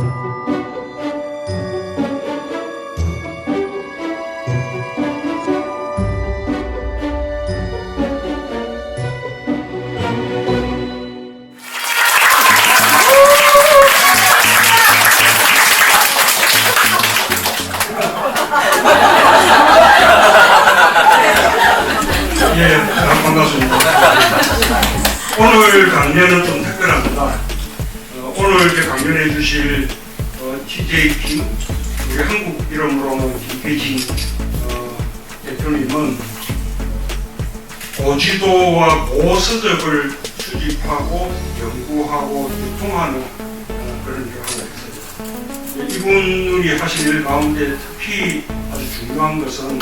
예. 오늘 강연은 좀 특별합니다. 어, 오늘 이렇게 강연해 주실 어, TJ 킴, 우리 한국 이름으로는 김혜진 어, 대표님은 고지도와 고서적을 수집하고 연구하고 유통하는 어, 그런 일을 하고 있어요. 예, 이분이 하신 일 가운데 특히 아주 중요한 것은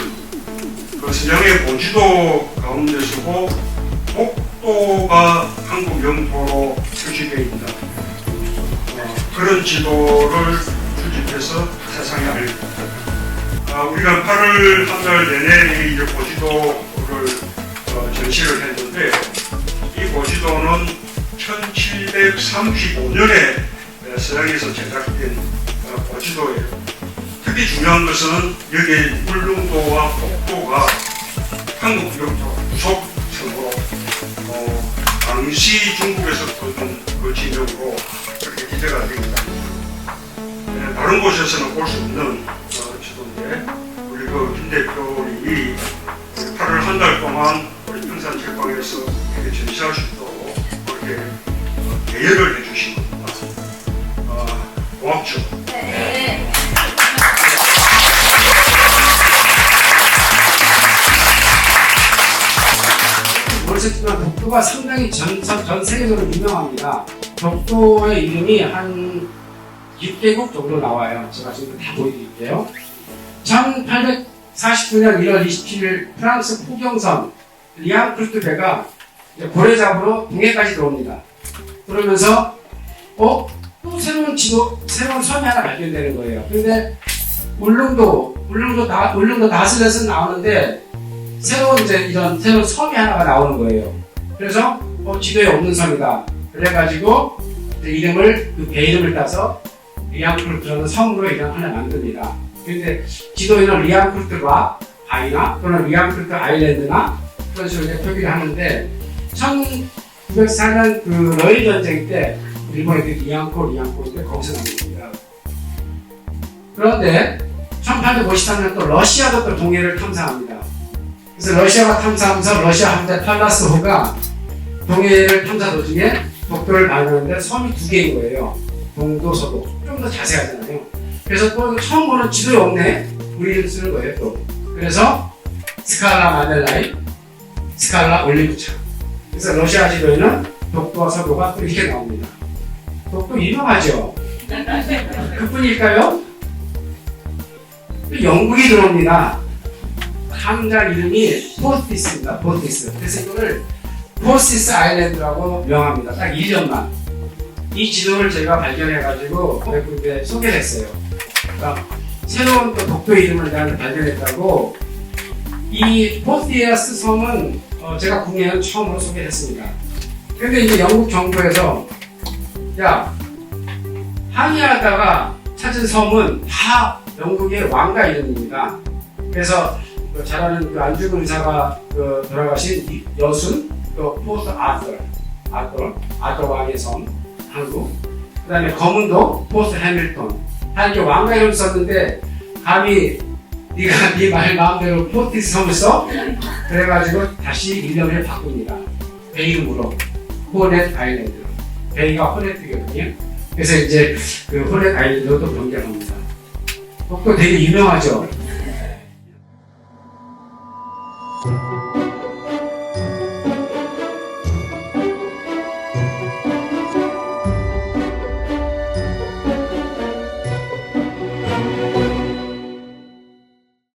그 서양의 고지도 가운데서도 복도가 한국 영토로 표시되어 어, 그런 지도를 수집해서 세상에 알리고 아, 우리가 8월 한 달 내내 이 고지도를 어, 전시를 했는데 이 고지도는 1735년에 서양에서 제작된 어, 고지도예요. 특히 중요한 것은 여기 울릉도와 폭도가 한국 영토 부속성으로 어, 당시 중국에서 거둔 그 지명으로 그렇게 되어 있다. 네, 다른 곳에서는 볼 수 없는 어, 지도인데 우리 그김 대표님이 8월 한 달 동안 우리 평산 책방에서 이렇게 전시할 수 있도록 그렇게 어, 대여를 해주신 겁니다. 어, 고맙죠. 독도가 상당히 전, 전, 전 세계적으로 유명합니다. 독도의 이름이 한 6개국 정도 나와요. 제가 지금 다 보여드릴게요. 1849년 1월 27일 프랑스 포경선 리앙 크루트 배가 이제 고래 잡으러 동해까지 들어옵니다. 그러면서 어? 또 새로운 지도, 새로운 섬이 하나 발견되는 거예요. 근데 울릉도, 울릉도, 나, 울릉도 나슬렛은 나오는데 새로운 이제 이런 새로운 섬이 하나가 나오는 거예요. 그래서 어, 지도에 없는 섬이다. 그래가지고 이름을 그 배 이름을 따서 리앙크루트라는 섬으로 이름 하나 만듭니다. 근데 지도에는 리앙크루트가 바이나 또는 리앙크루트 아일랜드나 그런 식으로 표기를 하는데 1904년 그 러일 전쟁 때 일본 애들이 리앙코 리앙코 때 거기서 나온 겁니다. 그런데 1853년 또 러시아도 또 동해를 탐사합니다. 그래서 러시아가 탐사하면서 러시아 함대 팔라스호가 동해를 탐사 도중에 독도를 발견하는데 섬이 두 개인 거예요. 동도, 서도. 좀 더 자세하잖아요. 그래서 또 처음 보는 지도에 없네. 우리 이름 쓰는 거예요, 또. 그래서 스칼라 마델라이, 스칼라 올리브차. 그래서 러시아 지도에는 독도와 서도가 또 이렇게 나옵니다. 독도 유명하죠? 그뿐일까요? 또 영국이 들어옵니다. 항장 이름이 포스티스입니다. 포스티스. 그래서 이거를 포스티스 아일랜드라고 명합니다. 딱 1년만. 이 지도를 제가 발견해가지고 외국에 소개를 했어요. 그러니까 새로운 또 독도 이름을 내가 발견했다고 이 포스티아스 섬은 어, 제가 국내에는 처음으로 소개를 했습니다. 근데 이제 영국 정부에서 야 항해하다가 찾은 섬은 다 영국의 왕가 이름입니다. 그래서 그잘 아는 그 안중근 의사가 그 돌아가신 이 여순, 또 포스트 아터, 아터, 아터 왕의 섬, 한국. 그 다음에 검은도, 포스트 해밀턴. 다 이렇게 왕가 이름 썼는데, 감히 네가 네 말 마음대로 포스트 섬을 써? 그래가지고 다시 이름을 바꿉니다. 배 이름으로. 호넷 아일랜드. 베이가 호넷이거든요. 그래서 이제 그 호넷 아일랜드로 또 변경합니다. 독도 되게 유명하죠?